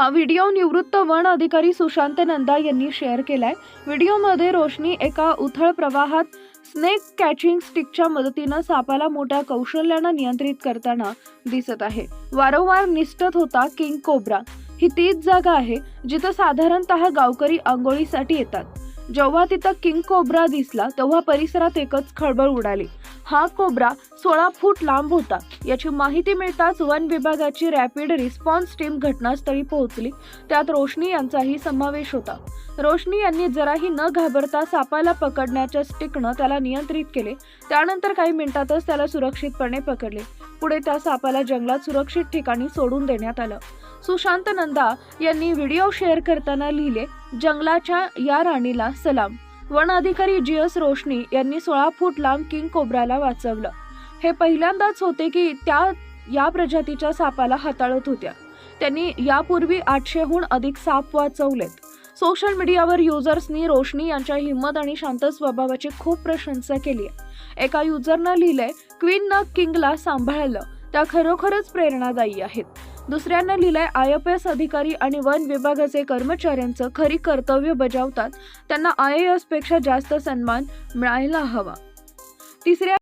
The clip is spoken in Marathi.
हा व्हिडिओ निवृत्त वन अधिकारी सुशांत नंदा यांनी शेअर केलाय. व्हिडिओमध्ये रोशनी एका उथळ प्रवाहात स्नेक कॅचिंग स्टिकच्या मदतीनं सापाला मोठ्या कौशल्यानं नियंत्रित करताना दिसत आहे. वारंवार निष्ठत होता किंग कोब्रा. ही तीच जागा आहे जिथं साधारणतः गावकरी आंघोळीसाठी येतात. जेव्हा तिथं किंग कोब्रा दिसला तेव्हा परिसरात एकच खळबळ उडाली. हा कोब्रा सोळा फूट लांब होता. याची माहिती मिळताच वन विभागाची रॅपिड रिस्पॉन्स टीम घटनास्थळी पोहोचली. त्यात रोशनी यांचाही समावेश होता. रोशनी यांनी जराही न घाबरता सापाला पकडण्याच्या स्टिकनं त्याला नियंत्रित केले. त्यानंतर काही मिनिटातच त्याला सुरक्षितपणे पकडले. पुढे त्या सापाला जंगलात सुरक्षित ठिकाणी सोडून देण्यात आलं. सुशांत नंदा यांनी व्हिडिओ शेअर करताना लिहिले जंगलाच्या या राणीला सलाम. वन अधिकारी जी एस रोशनी यांनी सोळा फूट लांब किंग कोब्राला वाचवलं. हे पहिल्यांदाच होते की त्या या प्रजातीच्या सापाला हाताळत होत्या. त्यांनी यापूर्वी आठशेहून अधिक साप वाचवलेत. सोशल मीडियावर युजर्सनी रोशनी यांच्या हिंमत आणि शांत स्वभावाची खूप प्रशंसा केली आहे. एका युजरनं लिहिलंय क्वीननं किंगला सांभाळलं. त्या खरोखरच प्रेरणादायी आहेत. दुसऱ्यानं लिहिलंय आय एफ एस अधिकारी आणि वन विभागाचे कर्मचाऱ्यांचं खरी कर्तव्य बजावतात. त्यांना आय ए एसपेक्षा जास्त सन्मान मिळायला हवा. तिसऱ्या